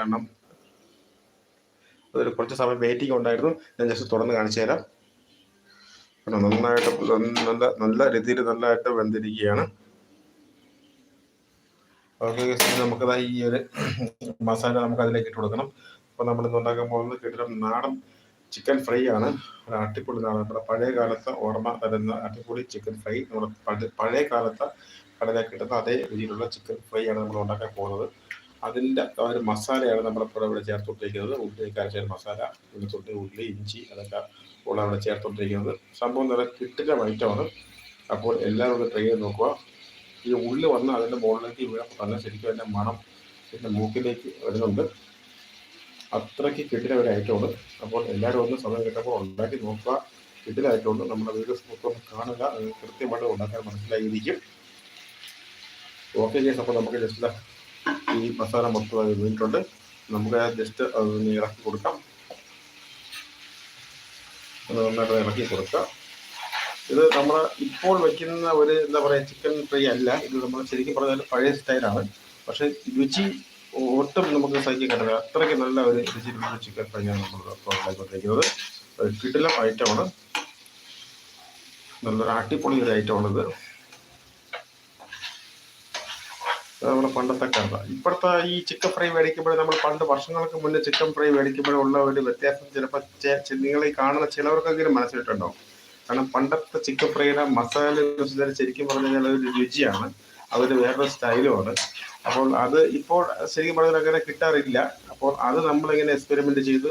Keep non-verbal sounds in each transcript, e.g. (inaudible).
കാരണം അതൊരു കുറച്ച് സമയം വെയിറ്റിംഗ് ഉണ്ടായിരുന്നു. ഞാൻ ജസ്റ്റ് തുറന്ന് കാണിച്ചു തരാം. നന്നായിട്ട് നല്ല നല്ല രീതിയിൽ നല്ലതായിട്ട് വെന്തിരിക്കുകയാണ്. ഓക്കെ നമുക്കതാ ഈ ഒരു (clears throat) മസാല നമുക്ക് അതിലേക്ക് ഇട്ട് കൊടുക്കണം. അപ്പോൾ നമ്മൾ ഇന്ന് ഉണ്ടാക്കാൻ പോകുന്നത് കിട്ടുന്ന നാടൻ ചിക്കൻ ഫ്രൈ ആണ്. ഒരു അട്ടിപ്പൊളി നാടൻ നമ്മുടെ പഴയ കാലത്തെ ഓർമ്മ തരുന്ന അട്ടിപ്പൊളി ചിക്കൻ ഫ്രൈ നമ്മുടെ പഴയ കാലത്തെ കടലിൽ കിട്ടുന്ന അതേ രീതിയിലുള്ള ചിക്കൻ ഫ്രൈ ആണ് നമ്മൾ ഉണ്ടാക്കാൻ പോകുന്നത്. അതിന്റെ ഒരു മസാലയാണ് നമ്മളിപ്പോൾ ഇവിടെ ചേർത്തുകൊണ്ടിരിക്കുന്നത്. ഉള്ളി കരച്ച മസാല വെളുത്തുള്ളി ഉള്ളി ഇഞ്ചി അതൊക്കെ ഉള്ള അവിടെ ചേർത്തുകൊണ്ടിരിക്കുന്നത്. സംഭവം നല്ല കിട്ടില്ല ഐറ്റമാണ് അപ്പോൾ എല്ലാവരും ഒന്ന് ട്രൈ ചെയ്ത് നോക്കുക. ഈ ഉള്ളി വന്ന് അതിന്റെ മുകളിലേക്ക് വീഴപ്പോൾ തന്നെ ശരിക്കും അതിന്റെ മണം പിന്നെ മൂക്കിലേക്ക് വരുന്നുണ്ട്. അത്രയ്ക്ക് കിട്ടിയ ഒരു ഐറ്റമാണ് അപ്പോൾ എല്ലാവരും ഒന്ന് സമയം കിട്ടുമ്പോൾ ഉണ്ടാക്കി നോക്കുക. കിട്ടിലായിട്ടുണ്ട് നമ്മുടെ വീഡിയോസ് മൊത്തം കാണുക കൃത്യമായിട്ട് ഉണ്ടാക്കാൻ മനസ്സിലായിരിക്കും. ഓക്കെ അപ്പോൾ നമുക്ക് ജസ്റ്റ് ഈ മസാല മൊത്തം അത് വീണിട്ടുണ്ട്. നമുക്ക് ജസ്റ്റ് അതൊന്ന് ഇറക്കി കൊടുക്കാം. ഒന്ന് നന്നായിട്ട് ഇറക്കി കൊടുക്കാം. ഇത് നമ്മൾ ഇപ്പോൾ വയ്ക്കുന്ന ഒരു എന്താ പറയുക ചിക്കൻ ഫ്രൈ അല്ല. ഇത് നമ്മൾ ശരിക്കും പറഞ്ഞാൽ പഴയ സ്റ്റൈലാണ് പക്ഷേ രുചി ഒട്ടും നമുക്ക് സഹിക്കാൻ അത്രയ്ക്ക് നല്ല ഒരു രുചിയിലുള്ള ചിക്കൻ ഫ്രൈ ആണ് നമ്മൾ ഉണ്ടാക്കിക്കൊണ്ടിരിക്കുന്നത്. കിടിലം ഐറ്റമാണ് നല്ലൊരു അടിപൊളി ഒരു ഐറ്റമാണിത് നമ്മുടെ പണ്ടത്തെ കഥ. ഇപ്പോഴത്തെ ഈ ചിക്കൻ ഫ്രൈ മേടിക്കുമ്പോൾ നമ്മൾ പണ്ട് വർഷങ്ങൾക്ക് മുന്നേ ചിക്കൻ ഫ്രൈ മേടിക്കുമ്പോഴുള്ള ഒരു വ്യത്യാസം ചിലപ്പോൾ നിങ്ങൾ ഈ കാണുന്ന ചിലവർക്കെങ്കിലും മനസ്സിലിട്ടുണ്ടാവും കാരണം പണ്ടത്തെ ചിക്കൻ ഫ്രൈയുടെ മസാല ശരിക്കും പറഞ്ഞു കഴിഞ്ഞാൽ ഒരു രുചിയാണ്. അതൊരു വേറൊരു സ്റ്റൈലുമാണ് അപ്പോൾ അത് ഇപ്പോൾ ശരിക്കും പറഞ്ഞാൽ അങ്ങനെ കിട്ടാറില്ല. അപ്പോൾ അത് നമ്മളിങ്ങനെ എക്സ്പെരിമെന്റ് ചെയ്ത്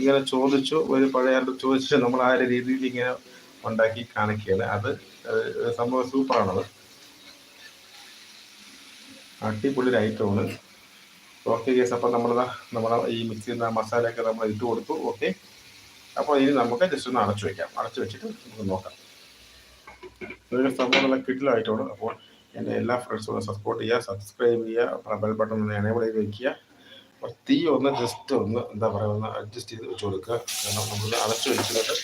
ഇങ്ങനെ ചോദിച്ചു ഒരു പഴയ ചോദിച്ചു നമ്മൾ ആ ഒരു രീതിയിൽ ഇങ്ങനെ ഉണ്ടാക്കി കാണിക്കുകയാണ്. അത് സംഭവം സൂപ്പറാണത് അടിപൊളി ഒരു ഐറ്റമാണ് ഓക്കെ കേസ് അപ്പം നമ്മൾ നമ്മുടെ ഈ മിക്സ് ചെയ്യുന്ന മസാലയൊക്കെ നമ്മൾ ഇട്ട് കൊടുത്തു. ഓക്കെ അപ്പോൾ ഇനി നമുക്ക് ജസ്റ്റ് ഒന്ന് അടച്ചു വയ്ക്കാം അടച്ചു വെച്ചിട്ട് നമുക്ക് നോക്കാം. ഇതൊരു സംഭവം നല്ല കിട്ടിലായിട്ടാണ് അപ്പോൾ എന്റെ എല്ലാ ഫ്രണ്ട്സും സപ്പോർട്ട് ചെയ്യുക സബ്സ്ക്രൈബ് ചെയ്യുക ബെൽ ബട്ടൺ ഒന്ന് എനേബിൾ ചെയ്ത് വയ്ക്കുക അപ്പോൾ തീ ഒന്ന് ജസ്റ്റ് ഒന്ന് എന്താ പറയുക ഒന്ന് അഡ്ജസ്റ്റ് ചെയ്ത് വെച്ച് കൊടുക്കുക. കാരണം നമ്മൾ അടച്ചു വെച്ചിട്ട്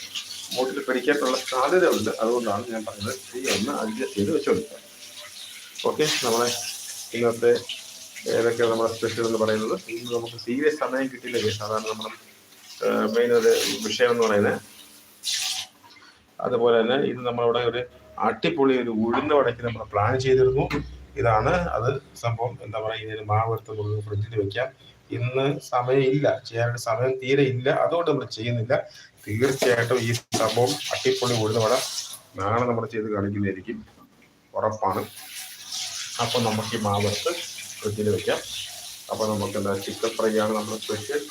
മോട്ടിൽ പിടിക്കാനുള്ള സാധ്യതയുണ്ട്. അതുകൊണ്ടാണ് ഞാൻ പറഞ്ഞത് തീ ഒന്ന് അഡ്ജസ്റ്റ് ചെയ്ത് വെച്ച് കൊടുക്കുക. ഓക്കെ നമ്മളെ ഇന്നത്തെ ഏതൊക്കെയാണ് നമ്മുടെ സ്പെഷ്യൽ എന്ന് പറയുന്നത്? ഇന്ന് നമുക്ക് സീരിയസ് സമയം കിട്ടിയില്ല കേസ്. അതാണ് നമ്മുടെ മെയിൻ ഒരു വിഷയം എന്ന് പറയുന്നത്. അതുപോലെ തന്നെ ഇത് നമ്മളിവിടെ ഒരു അട്ടിപ്പൊളി ഒരു ഉഴുന്ന വടക്ക് നമ്മൾ പ്ലാൻ ചെയ്തിരുന്നു. ഇതാണ് അത് സംഭവം. എന്താ പറയുക ഇതിന് മാവ് എടുത്ത് നമുക്ക് ഫ്രിഡ്ജിൽ വെക്കാം. ഇന്ന് സമയമില്ല. ചെയ്യാനുള്ള സമയം തീരെ ഇല്ല. അതുകൊണ്ട് നമ്മൾ ചെയ്യുന്നില്ല. തീർച്ചയായിട്ടും ഈ സംഭവം അട്ടിപ്പൊളി ഉഴുന്ന വട നാളെ നമ്മൾ ചെയ്ത് കാണിക്കുന്നതായിരിക്കും. ഉറപ്പാണ്. അപ്പോൾ നമുക്ക് ഈ മാവസ് ഫ്രിഡ്ജിൽ വെക്കാം. അപ്പോൾ നമുക്ക് എന്താ ചിക്കൻ ഫ്രൈ ആണ് നമ്മൾ സ്പെഷ്യൽ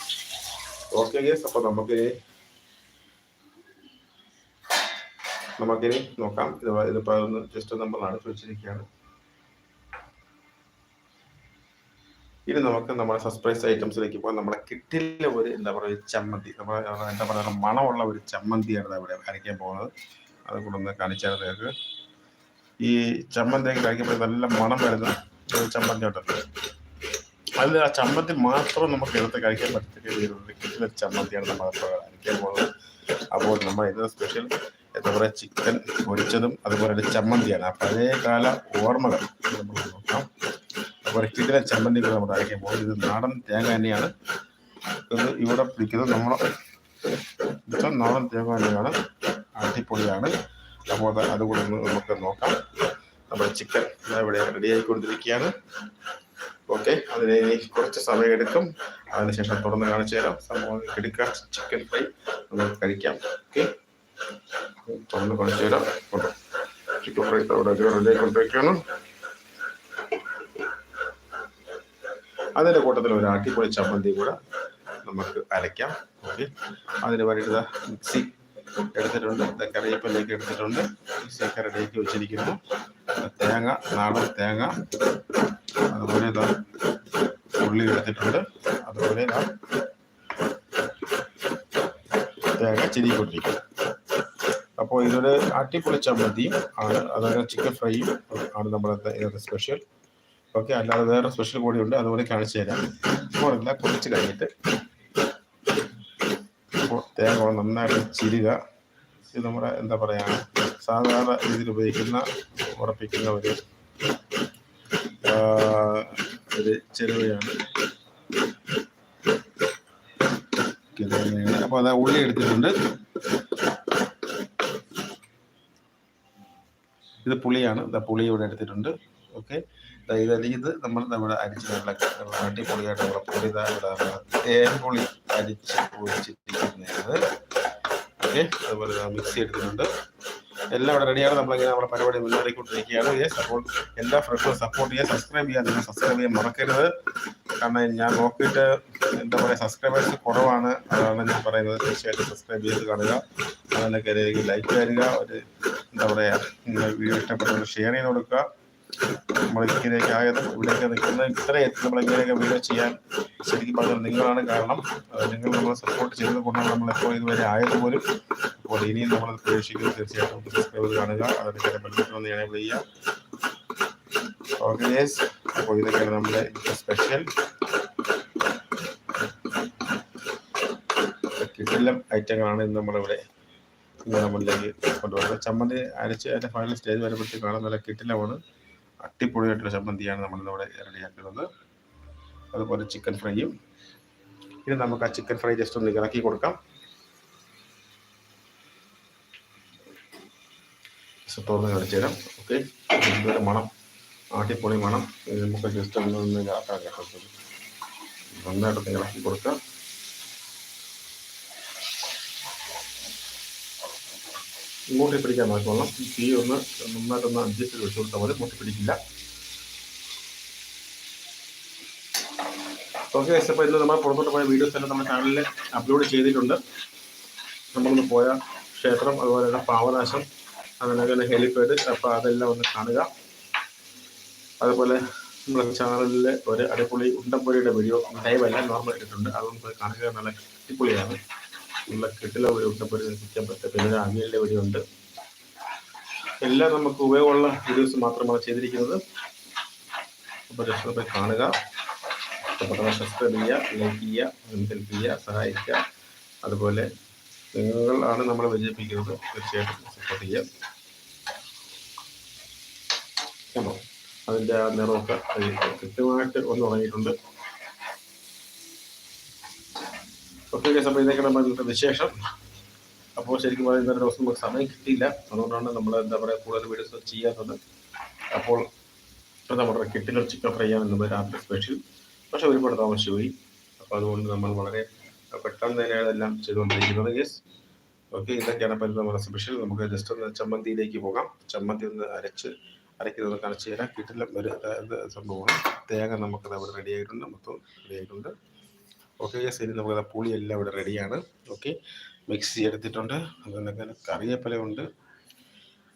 ഓക്കെ ഗേസ് അപ്പോൾ നമുക്ക് നമുക്കിനി നോക്കാം. ഇത് ഇതിപ്പോൾ ഒന്ന് ജസ്റ്റ് അടുത്ത് വെച്ചിരിക്കുകയാണ്. ഇനി നമുക്ക് നമ്മുടെ സർപ്രൈസ് ഐറ്റംസിലേക്ക് പോകാം. നമ്മുടെ കിട്ടില്ല ഒരു എന്താ പറയുക ചമ്മന്തി. നമ്മൾ എന്താ പറയുക മണമുള്ള ഒരു ചമ്മന്തിയാണ് ഇവിടെ അരയ്ക്കാൻ പോകുന്നത്. അത് കൂടെ ഒന്ന് കാണിച്ചാൽ നിങ്ങൾക്ക് ഈ ചമ്മന്തി കഴിക്കുമ്പോൾ നല്ല മണം വരുന്ന ഒരു ചമ്മന്തി ഉണ്ടല്ലോ. അതിൽ ആ ചമ്മന്തി മാത്രം നമുക്ക് എടുത്ത് കഴിക്കാൻ പറ്റത്തില്ല. കിട്ടുന്ന ചമ്മന്തിയാണ് നമ്മൾ കഴിക്കാൻ പോകുന്നത് അപ്പോൾ നമ്മൾ ഇന്ന് സ്പെഷ്യൽ എന്താ പറയുക ചിക്കൻ പൊരിച്ചതും അതുപോലെ ഒരു ചമ്മന്തിയാണ്. ആ പഴയ കാല ഓർമ്മകൾ നമുക്ക് നോക്കാം. അതുപോലെ കിട്ടുന്ന ചമ്മന്തികൾ നമ്മൾ കഴിക്കാൻ പോകുന്നത് ഇത് നാടൻ തേങ്ങ തന്നെയാണ്. ഇത് ഇവിടെ പിടിക്കുന്നത് നമ്മൾ നാടൻ തേങ്ങ തന്നെയാണ്. അടിപൊളിയാണ്. അപ്പോൾ അത് അതുകൂടെ ഒന്ന് നമുക്ക് നോക്കാം. നമ്മുടെ ചിക്കൻ ഇവിടെ റെഡി ആയിക്കൊണ്ടിരിക്കുകയാണ്. ഓക്കെ അതിന് ഇനി കുറച്ച് സമയം എടുക്കും. അതിനുശേഷം തുറന്ന് കാണിച്ചു തരാം. സംഭവം എടുക്കാം. ചിക്കൻ ഫ്രൈ നമുക്ക് കഴിക്കാം. ഓക്കെ തുറന്ന് കാണിച്ചു തരാം. ചിക്കൻ ഫ്രൈ അവിടെ റെഡി ആയിക്കൊണ്ടിരിക്കുകയാണ്. അതിന്റെ കൂട്ടത്തിൽ ഒരു അടിപൊളി ചമ്മന്തി കൂടെ നമുക്ക് അരയ്ക്കാം. ഓക്കെ അതിന് വേണ്ടിയിട്ട് മിക്സി എടുത്തിട്ടുണ്ട്. കറിവേപ്പിലേക്ക് എടുത്തിട്ടുണ്ട്. റെഡിയാക്കി വെച്ചിരിക്കുന്നു. തേങ്ങ നാടൻ തേങ്ങ. അതുപോലെ ഇതാ ഉള്ളി എടുത്തിട്ടുണ്ട്. അതുപോലെ ഇതാ തേങ്ങ ചിരി കൊണ്ടിരിക്കും അപ്പോൾ ഇതൊരു അട്ടിപ്പൊളി ചമ്മന്തിയും ആണ്. അതായത് ചിക്കൻ ഫ്രൈയും ആണ് നമ്മുടെ ഇന്നത്തെ സ്പെഷ്യൽ. ഓക്കെ അല്ലാതെ വേറെ സ്പെഷ്യൽ കൂടി ഉണ്ട്. അതുപോലെ കാണിച്ചു തരാം. അപ്പോൾ എല്ലാം കുറച്ച് കഴിഞ്ഞിട്ട് തേങ്ങ നന്നായിട്ട് ചിരുക. ഇത് നമ്മുടെ എന്താ പറയുക സാധാരണ രീതിയിൽ ഉപയോഗിക്കുന്ന ഉറപ്പിക്കുന്ന ഒരു ഒരു ചെരുവയാണ്. അപ്പൊ അത് ഉള്ളി എടുത്തിട്ടുണ്ട്. ഇത് പുളിയാണ്. ഇതാ പുളി ഇവിടെ എടുത്തിട്ടുണ്ട്. ഓക്കെ ഇത് ഇത് നമ്മൾ നമ്മുടെ അരിച്ച് നല്ല അടിപൊളിയായിട്ട് ഇവിടെ തേൻപുളി അരിച്ച് ഒഴിച്ചിട്ടിരിക്കുന്നത് ഓക്കെ അതുപോലെ മിക്സി ചെയ്തിട്ടുണ്ട് എല്ലാം ഇവിടെ റെഡിയാണ് നമ്മളിങ്ങനെ നമ്മുടെ പരിപാടി മുന്നേറിക്കൊണ്ടിരിക്കുകയാണ്. യെസ് എല്ലാ ഫ്രണ്ട്സും സപ്പോർട്ട് ചെയ്യുക സബ്സ്ക്രൈബ് ചെയ്യാൻ നിങ്ങൾ സബ്സ്ക്രൈബ് ചെയ്യാൻ മറക്കരുത്. കാരണം ഞാൻ നോക്കിയിട്ട് എന്താ പറയുക സബ്സ്ക്രൈബേഴ്സ് കുറവാണ്. അതാണ് ഞാൻ പറയുന്നത്. തീർച്ചയായിട്ടും സബ്സ്ക്രൈബ് ചെയ്ത് കാണുക. അതിനൊക്കെ ലൈക്ക് തരിക. ഒരു എന്താ പറയുക വീഡിയോ ഇഷ്ടപ്പെട്ടവർ ഷെയർ ചെയ്ത് കൊടുക്കുക. നമ്മൾ ഇങ്ങനെയൊക്കെ ഇവിടെയൊക്കെ നിൽക്കുന്ന ഇത്ര നമ്മൾ ഇങ്ങനെയൊക്കെ വീഡിയോ ചെയ്യാൻ ശരിക്കും പറഞ്ഞാൽ നിങ്ങളാണ്. കാരണം നിങ്ങൾ നമ്മളെ സപ്പോർട്ട് ചെയ്തത് കൊണ്ടാണ് നമ്മളിപ്പോൾ ഇതുവരെ ആയത് പോലും. അപ്പോൾ ഇനിയും നമ്മൾ പ്രതീക്ഷിക്കുന്നത് തീർച്ചയായിട്ടും സബ്സ്ക്രൈബ് കാണുക. അതിന് ബന്ധപ്പെട്ടൊന്ന് എനേബിൾ ചെയ്യുക ഓക്കെ യെസ് അപ്പോൾ ഇതൊക്കെയാണ് നമ്മുടെ സ്പെഷ്യൽ കിട്ടില്ലം ഐറ്റങ്ങളാണ് ഇന്ന് നമ്മളിവിടെ ഇന്ന് നമ്മളിലേക്ക് കൊണ്ടുവരുന്നത്. ചമ്മന്തി അരച്ച് അതിന്റെ ഫൈനൽ സ്റ്റേജ് വരുമ്പോഴത്തേക്കാണ് നല്ല കിട്ടില്ലമാണ് അടിപൊളിയായിട്ടുള്ള ചമ്മന്തിയാണ് നമ്മളിന്നിവിടെ റെഡിയാക്കുന്നത്. അതുപോലെ ചിക്കൻ ഫ്രൈയും ഇനി നമുക്ക് ആ ചിക്കൻ ഫ്രൈ ജസ്റ്റ് ഒന്ന് ഇറക്കി കൊടുക്കാം. തുറന്ന് കാണിച്ചു തരാം. ഓക്കെ ഇതൊരു മണം. ആട്ടിപ്പൊളി മണം. നമുക്ക് ജസ്റ്റ് ഒന്ന് ഇതാക്കാം കേട്ടോ. നന്നായിട്ട് ഇളക്കി കൊടുക്കാം. മൂട്ടി പിടിക്കാൻ നോക്കണം തീ ഒന്ന് നന്നായിട്ടൊന്ന് അഡ്ജസ്റ്റ് ചെയ്ത് വെച്ച് കൊടുത്താൽ മതി. മൂട്ടി പിടിക്കില്ല ഓക്കെ അപ്പോൾ ഇന്ന് നമ്മൾ പുറത്തോട്ട് പോയ വീഡിയോസ് എല്ലാം നമ്മുടെ ചാനലിൽ അപ്ലോഡ് ചെയ്തിട്ടുണ്ട്. നമ്മളൊന്ന് പോയ ക്ഷേത്രം അതുപോലെ തന്നെ പാവനാശം അതിനകത്ത് ഹെലിപ്പാഡ് അപ്പോൾ അതെല്ലാം ഒന്ന് കാണുക. അതുപോലെ നമ്മുടെ ചാനലിൽ ഒരു അടിപൊളി ഉണ്ടംപൊരിയുടെ വീഡിയോ ലൈവല്ല നോർമൽ ഇട്ടിട്ടുണ്ട് അതൊന്ന് കാണുക നല്ല അടിപൊളിയാണ്. നല്ല കിട്ടില ഒരു ഉണ്ടപ്പൊരി നിൽക്കാൻ പറ്റും പിന്നെ ഒരു അവിയലിന്റെ ഉണ്ട്. എല്ലാം നമുക്ക് ഉപയോഗമുള്ള വീഡിയോസ് മാത്രമാണ് ചെയ്തിരിക്കുന്നത്. അപ്പോൾ കാണുക. ഇഷ്ടപ്പെട്ടവർ സബ്സ്ക്രൈബ് ചെയ്യുക ലൈക്ക് ചെയ്യുക ഹെൽപ്പ് ചെയ്യുക സഹായിക്കുക. അതുപോലെ നിങ്ങളാണ് നമ്മളെ വിജയിപ്പിക്കുന്നത് തീർച്ചയായിട്ടും സപ്പോർട്ട് ചെയ്യുക. കണ്ടോ? അതിന്റെ ആ നിറമൊക്കെ കൃത്യമായിട്ട് ഒന്ന് തുടങ്ങിയിട്ടുണ്ട് നമ്മൾ ഇന്നത്തെ വിശേഷം അപ്പോൾ ശരിക്കും പറയുന്ന ഒരു ദിവസം നമുക്ക് സമയം കിട്ടിയില്ല. അതുകൊണ്ടാണ് നമ്മൾ എന്താ പറയുക കൂടുതൽ വീഡിയോസ് ചെയ്യാത്തത്. അപ്പോൾ നമ്മുടെ കിട്ടിലർ ചിക്കൻ ഫ്രൈ ആണ് ഇന്ന് രാത്രി സ്പെഷ്യൽ പക്ഷെ ഒരുപാട് താമസിച്ചുപോയി. അപ്പോൾ അതുകൊണ്ട് നമ്മൾ വളരെ പെട്ടെന്ന് തന്നെ അതെല്ലാം ചെയ്തുകൊണ്ടിരിക്കുന്നത് യെസ് ഓക്കെ ഇതൊക്കെയാണ് അപ്പോൾ നമ്മുടെ സ്പെഷ്യൽ നമുക്ക് ജസ്റ്റ് ഒന്ന് ചമ്മന്തിയിലേക്ക് പോകാം. ചമ്മന്തി ഒന്ന് അരച്ച് അരയ്ക്കുന്നത് കാണിച്ചു തരാം. കിട്ടില്ല ഒരു സംഭവമാണ്. തേങ്ങ നമുക്കത് അവിടെ റെഡി ആയിട്ടുണ്ട്. മൊത്തം റെഡി ആയിട്ടുണ്ട്. ഓക്കെ യെസ് ഇനി നമുക്ക് പുളി എല്ലാം ഇവിടെ റെഡിയാണ് ഓക്കെ മിക്സ് എടുത്തിട്ടുണ്ട് അതുപോലെ കറിവേപ്പില ഉണ്ട്.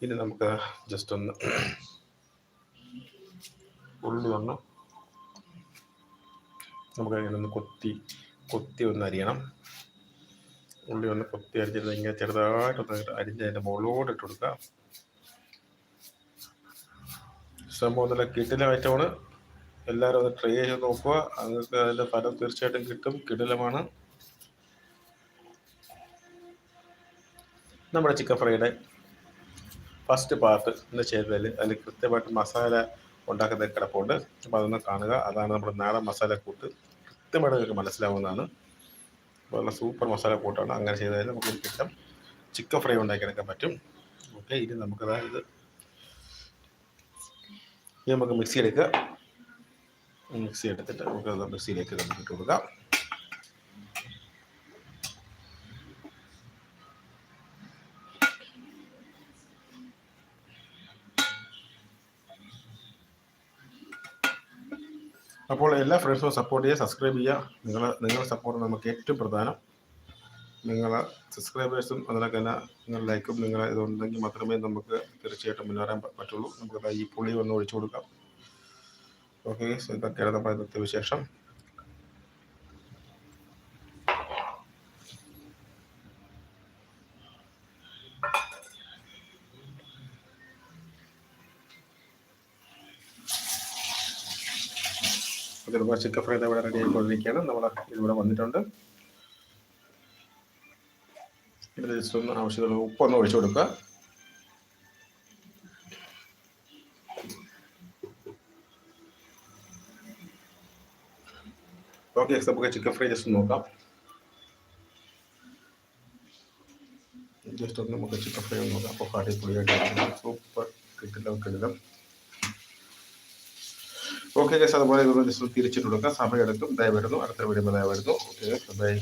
ഇനി നമുക്ക് ജസ്റ്റ് ഒന്ന് ഉള്ളി ഒന്ന് നമുക്ക് അതിനൊന്ന് ഒന്ന് കൊത്തി കൊത്തി ഒന്ന് അരിയണം. ഉള്ളി ഒന്ന് കൊത്തി അരിഞ്ഞിട്ട് ഇങ്ങനെ ചെറുതായിട്ടൊന്ന് അരിഞ്ഞ് അതിന്റെ മുകളിലോട്ട് ഇട്ട് സംഭവം നല്ല കിട്ടില ഐറ്റമാണ് എല്ലാവരും അത് ട്രൈ ചെയ്ത് നോക്കുക. നിങ്ങൾക്ക് അതിന്റെ ഫലം തീർച്ചയായിട്ടും കിട്ടും. കിടിലമാണ്. നമ്മുടെ ചിക്കൻ ഫ്രൈയുടെ ഫസ്റ്റ് പാർട്ട് എന്ന് ചെയ്തതിൽ അതിൽ കൃത്യമായിട്ട് മസാല ഉണ്ടാക്കുന്ന കിടപ്പുണ്ട്. അപ്പോൾ അതൊന്ന് കാണുക. അതാണ് നമ്മുടെ നാടൻ മസാല കൂട്ട്. കൃത്യമായിട്ട് നിങ്ങൾക്ക് മനസ്സിലാവുന്നതാണ്. നല്ല സൂപ്പർ മസാല കൂട്ടാണ്. അങ്ങനെ ചെയ്താൽ നമുക്ക് കിട്ടും ചിക്കൻ ഫ്രൈ ഉണ്ടാക്കിയെടുക്കാൻ പറ്റും. ഓക്കെ ഇനി നമുക്കതായത് ഇനി നമുക്ക് മിക്സി എടുക്കുക മിക്സി എടുത്തിട്ട് നമുക്ക് മിക്സിയിലേക്ക് നമുക്ക് കൊടുക്കാം. അപ്പോൾ എല്ലാ ഫ്രണ്ട്സും സപ്പോർട്ട് ചെയ്യുക സബ്സ്ക്രൈബ് ചെയ്യുക. നിങ്ങൾ നിങ്ങളുടെ സപ്പോർട്ട് നമുക്ക് ഏറ്റവും പ്രധാനം. നിങ്ങൾ സബ്സ്ക്രൈബേഴ്സും അതിനൊക്കെ തന്നെ നിങ്ങൾ ലൈക്കും നിങ്ങൾ ഇതുണ്ടെങ്കിൽ മാത്രമേ നമുക്ക് തീർച്ചയായിട്ടും മുന്നേറാൻ പറ്റുള്ളൂ. നമുക്ക് ഈ പുളി ഒന്ന് ഒഴിച്ചു കൊടുക്കാം. ഓക്കെ ഇതൊക്കെയാണ് നമ്മുടെ ഇന്നത്തെ വിശേഷം. ചിക്കൻ ചിക്കൻ ഫ്രൈ ഇവിടെ റെഡി ആയിക്കൊണ്ടിരിക്കുകയാണ്. നമ്മൾ ഇവിടെ വന്നിട്ടുണ്ട്. ഇതിൽ ജസ്റ്റ് ഒന്ന് ആവശ്യമുള്ള ഉപ്പൊന്ന് ഒഴിച്ചു കൊടുക്കുക. ഓക്കെ നമുക്ക് ചിക്കൻ ഫ്രൈ ജസ്റ്റ് നോക്കാം ജസ്റ്റ് ഒന്ന് നമുക്ക് ചിക്കൻ ഫ്രൈ ഒന്ന് നോക്കാം അപ്പോൾ അടിപൊളിയായിട്ട് സൂപ്പർ കിട്ടില്ല കിടിലം ഓക്കെ ഗസ് അതുപോലെ ഇതൊന്ന് ജസ്റ്റ് തിരിച്ചിട്ട് കൊടുക്കാം സമയം എടുക്കും ദയവായിരുന്നു അടുത്ത വീഡിയോ ദയവായിരുന്നു ഓക്കെ ബൈ